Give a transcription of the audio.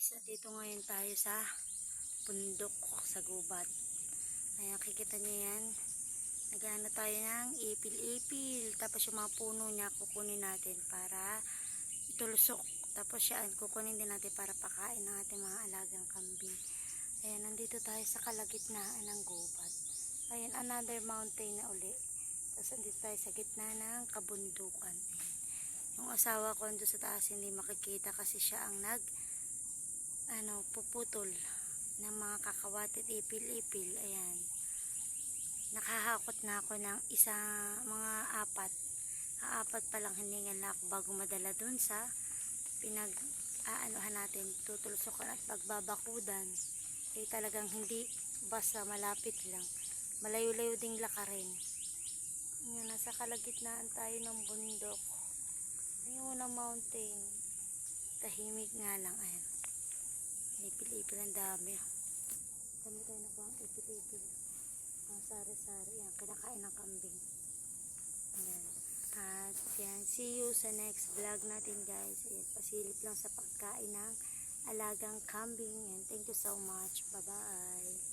guys, at dito ngayon tayo sa bundok sa gubat. Ayan, kikita niyo yan. Nagano tayo ng ipil-ipil. Tapos yung mga puno niya, kukunin natin para tulusok. Tapos yan, kukunin din natin para pakain ng ating mga alagang kambing. Ayan, nandito tayo sa kalagitnaan ng gubat. Ayan, another mountain na uli. Tapos nandito tayo sa gitna ng kabundukan. Yung asawa ko doon sa taas hindi makikita kasi siya ang nag ano, puputol ng mga kakawat at ipil-ipil. Ayan. Nakahakot na ako ng isa, mga apat. Aapat pa lang hiningal na ako bago madala dun sa pinag aanuhan natin, tutulsokan at pagbabakudan. Eh talagang hindi basta malapit lang. Malayo-layo ding lakarin. Yun, nasa kalagitnaan tayo ng bundok. Ayun na mountain. Tahimik nga lang. Ayan. Ipil-ipil ang dami. Dami tayo nakuha ang ipil-ipil. Ang sari-sari. Yan. Kinakain ng kambing. Ayan. At yan. See you sa next vlog natin guys. Ayan. Pasilip lang sa pagkain ng alagang kambing. And thank you so much. Bye-bye.